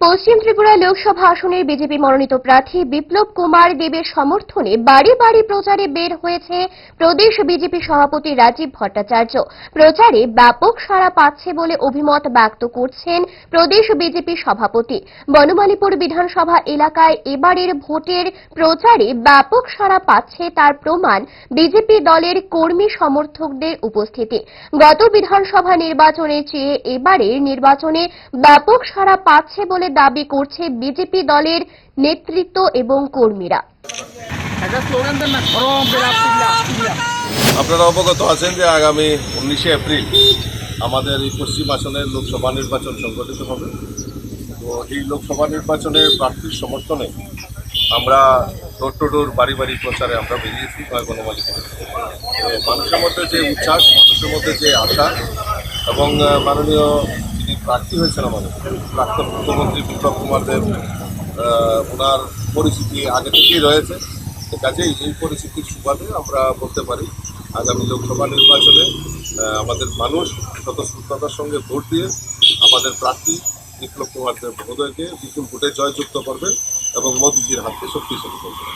পশ্চিম ত্রিপুরা লোকসভা আসনের বিজেপি মনোনীত প্রার্থী বিপ্লব কুমার দেবের সমর্থনে বাড়ি বাড়ি প্রচারে বের হয়েছে প্রদেশ বিজেপি সভাপতি রাজীব ভট্টাচার্য। প্রচারে ব্যাপক সাড়া পাচ্ছে বলে অভিমত ব্যক্ত করছেন প্রদেশ বিজেপি সভাপতি। বনমালীপুর বিধানসভা এলাকায় এবারের ভোটের প্রচারে ব্যাপক সাড়া পাচ্ছে তার প্রমাণ বিজেপি দলের কর্মী সমর্থকদের উপস্থিতি। গত বিধানসভা নির্বাচনের চেয়ে এবারের নির্বাচনে ব্যাপক সাড়া পাচ্ছে বলে দাবি করছে বিজেপি দলের নেতৃত্ব এবং কর্মীরা। আপনারা অবগত আছেন যে আগামী উনিশে এপ্রিল আমাদের এই পশ্চিম আসনের লোকসভা নির্বাচন সংগঠিত হবে। তো এই লোকসভা নির্বাচনের প্রার্থীর সমর্থনে আমরা ডোর টু ডোর বাড়ি বাড়ি প্রচারে আমরা বেরিয়েছি তো মানুষের মধ্যে যে উচ্ছ্বাস মানুষের মধ্যে যে আশা এবং মাননীয় যিনি প্রার্থী হয়েছেন আমাদের প্রাক্তন মুখ্যমন্ত্রী বিপ্লব কুমার দেব ওনার পরিচিতি আগে থেকেই রয়েছে। কাজেই এই পরিস্থিতির সুবাদে আমরা বলতে পারি, আগামী লোকসভা নির্বাচনে আমাদের মানুষ স্বতঃস্ফূর্ততার সঙ্গে ভোট দিয়ে আমাদের প্রার্থী বিপ্লব কুমার দেব মহোদয়কে বিপুল ভোটে জয়যুক্ত করবেন এবং মোদীজির হাতকে শক্তিশালী করবেন।